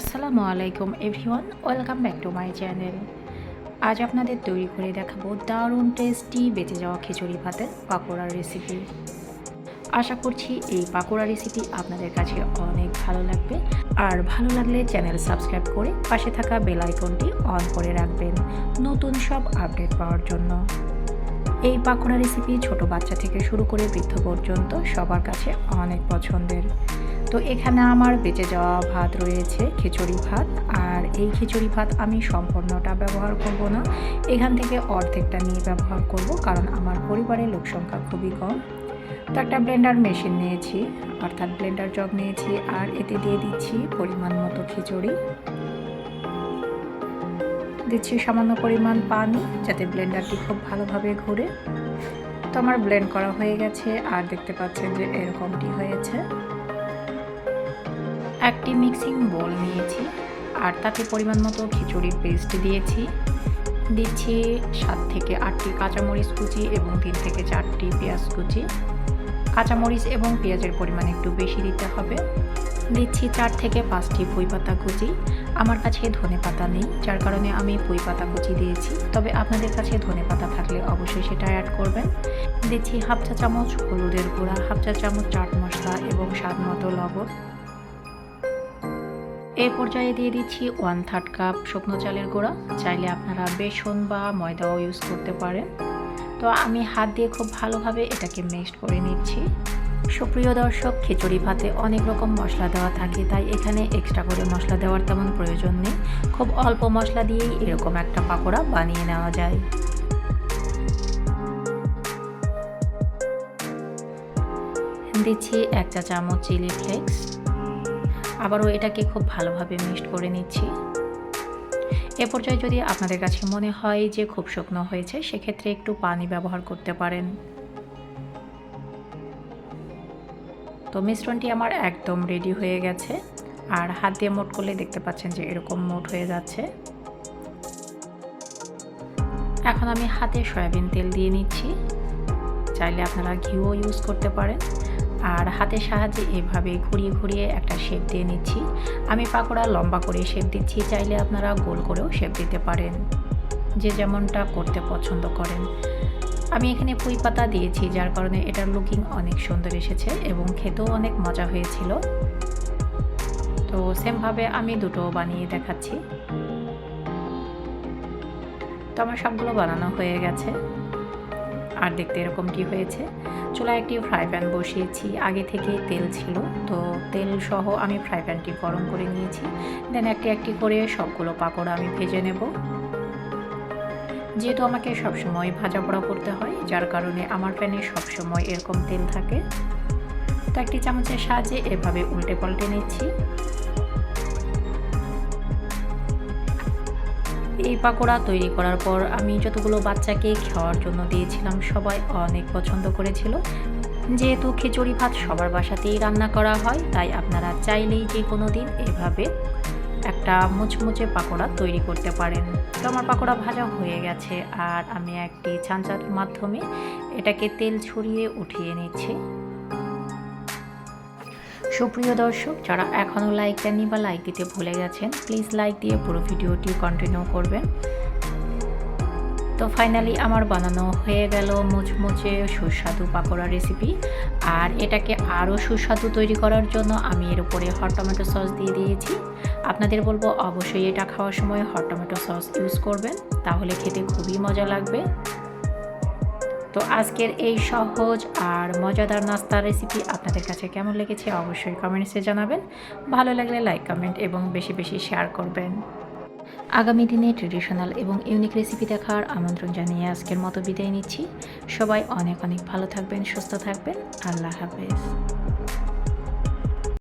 আসসালামু আলাইকুম everyone, welcome back to my channel. আজ আপনাদের তৈরি করে দেখাবো দারুণ টেস্টি বেঁচে যাওয়া খিচুড়ি ভাতের পাকোড়ার রেসিপি আশা করছি এই পাকোড়া রেসিপি আপনাদের কাছে অনেক ভালো লাগবে। আর ভালো লাগলে চ্যানেল সাবস্ক্রাইব করে পাশে থাকা বেল আইকনটি অন করে রাখবেন নতুন সব আপডেট পাওয়ার জন্য। এই পাকোড়া রেসিপি ছোট বাচ্চা থেকে শুরু করে বৃদ্ধ পর্যন্ত সবার কাছে অনেক পছন্দের। তো এখানে আমার বেঁচে যাওয়া ভাত রয়েছে, খিচুড়ি ভাত। আর এই খিচুড়ি ভাত আমি সম্পূর্ণটা ব্যবহার করব না। এখান থেকে অর্ধেকটা নিয়ে ব্যবহার করব, কারণ আমার পরিবারের লোক সংখ্যা খুবই কম। তো একটা ব্লেন্ডার মেশিন নিয়েছি, অর্থাৎ ব্লেন্ডার জগ নিয়েছি, আর এতে দিয়ে দিচ্ছি পরিমাণ মতো খিচুড়ি। দিচ্ছি সামান্য পরিমাণ পানি, যাতে ব্লেন্ডারটি খুব ভালোভাবে ঘুরে। তো আমার ব্লেন্ড করা হয়ে গেছে, আর দেখতে পাচ্ছেন যে এরকমটি হয়েছে। একটি মিক্সিং বোল নিয়েছি আর তাতে পরিমাণ মতো খিচুড়ির পেস্ট দিয়েছি। দিচ্ছি সাত থেকে আটটি কাঁচামরিচ কুচি এবং তিন থেকে চারটি পেঁয়াজ কুচি। কাঁচামরিচ এবং পেঁয়াজের পরিমাণ একটু বেশি দিতে হবে। দিচ্ছি চার থেকে পাঁচটি পুঁই পাতা কুচি। আমার কাছে ধনে পাতা নেই, যার কারণে আমি পুঁই পাতা কুচি দিয়েছি। তবে আপনাদের কাছে ধনে পাতা থাকলে অবশ্যই সেটা অ্যাড করবেন। দিচ্ছি হাফ চা চামচ হলুদের গুঁড়া, হাফ চা চামচ চাট মশলা এবং স্বাদ মতো লবণ। এই পর্যায়ে দিয়ে দিচ্ছি ওয়ান থার্ড কাপ শুকনো চালের গুঁড়া। চাইলে আপনারা বেসন বা ময়দাও ইউজ করতে পারেন। তো আমি হাত দিয়ে খুব ভালোভাবে এটাকে মিক্সড করে নিচ্ছি। সুপ্রিয় দর্শক, খিচুড়ি ভাতে অনেক রকম মশলা দেওয়া থাকে, তাই এখানে এক্সট্রা করে মশলা দেওয়ার তেমন প্রয়োজন নেই। খুব অল্প মশলা দিয়েই এরকম একটা পাকোড়া বানিয়ে নেওয়া যায়। দিচ্ছি এক চা চামচ চিলি ফ্লেক্স আবারও এটাকে খুব ভালোভাবে মিক্সড করে নিচ্ছি। এ পর্যায়ে যদি আপনাদের কাছে মনে হয় যে খুব শুকনো হয়েছে, সেক্ষেত্রে একটু পানি ব্যবহার করতে পারেন। তো মিশ্রণটি আমার একদম রেডি হয়ে গেছে। আর হাত দিয়ে মোট করলে দেখতে পাচ্ছেন যে এরকম মোট হয়ে যাচ্ছে। এখন আমি হাতে সয়াবিন তেল দিয়ে নিচ্ছি। চাইলে আপনারা ঘিও ইউজ করতে পারেন। আর হাতের সাহায্যে এভাবে ঘুরিয়ে ঘুরিয়ে একটা শেপ দিয়ে নিচ্ছি। আমি পাকোড়া লম্বা করে শেপ দিচ্ছি, চাইলে আপনারা গোল করেও শেপ দিতে পারেন। যে যেমনটা করতে পছন্দ করেন। আমি এখানে পুঁই পাতা দিয়েছি, যার কারণে এটার লুকিং অনেক সুন্দর এসেছে এবং খেতেও অনেক মজা হয়েছিল। তো সেমভাবে আমি দুটো বানিয়ে দেখাচ্ছি। তো আমার সবগুলো বানানো হয়ে গেছে। আর দেখতে এরকম এরকমটি হয়েছে। চুলায় একটি ফ্রাই প্যান বসিয়েছি। আগে থেকে তেল ছিল, তো তেল সহ আমি ফ্রাই প্যানটি গরম করে নিয়েছি। দেন একটি একটি করে সবগুলো পাকোড়া আমি ভেজে নেব। যেহেতু আমাকে সবসময় ভাজা পোড়া করতে হয়, যার কারণে আমার প্যানে সবসময় এরকম তেল থাকে। তো একটি চামচের সাহায্যে এভাবে উল্টে পাল্টে নিচ্ছি। এই পাকোড়া তৈরি করার পর আমি যতগুলো বাচ্চাকে খাওয়ার জন্য দিয়েছিলাম, সবাই অনেক পছন্দ করেছিল। যেহেতু খিচুড়ি ভাত সবার বাসাতেই রান্না করা হয়, তাই আপনারা চাইলেই যে কোনো দিন এভাবে একটা মুচমুচে পাকোড়া তৈরি করতে পারেন। তো আমার পাকোড়া ভাজা হয়ে গেছে আর আমি একটি ছাঁচার মাধ্যমে এটাকে তেল ছড়িয়ে উঠিয়ে নিচ্ছি। সুপ্রিয় দর্শক, যারা এখনও লাইক দেননি বা লাইক দিতে ভুলে গেছেন প্লিজ লাইক দিয়ে পুরো ভিডিওটি কন্টিনিউ করবেন। তো ফাইনালি আমার বানানো হয়ে গেল মুচমুচে সুস্বাদু পাকোড়া রেসিপি আর এটাকে আরও সুস্বাদু তৈরি করার জন্য আমি এর উপরে হট টমেটো সস দিয়ে দিয়েছি। আপনাদের বলব অবশ্যই এটা খাওয়ার সময় হট টমেটো সস ইউজ করবেন, তাহলে খেতে খুবই মজা লাগবে। তো আজকের এই সহজ আর মজাদার নাস্তার রেসিপি আপনাদের কাছে কেমন লেগেছে অবশ্যই কমেন্টসে জানাবেন। ভালো লাগলে লাইক কমেন্ট এবং বেশি বেশি শেয়ার করবেন। আগামী দিনে ট্রেডিশনাল এবং ইউনিক রেসিপি দেখার আমন্ত্রণ জানিয়ে আজকের মতো বিদায় নিচ্ছি। সবাই অনেক অনেক ভালো থাকবেন, সুস্থ থাকবেন। আল্লাহ হাফেজ।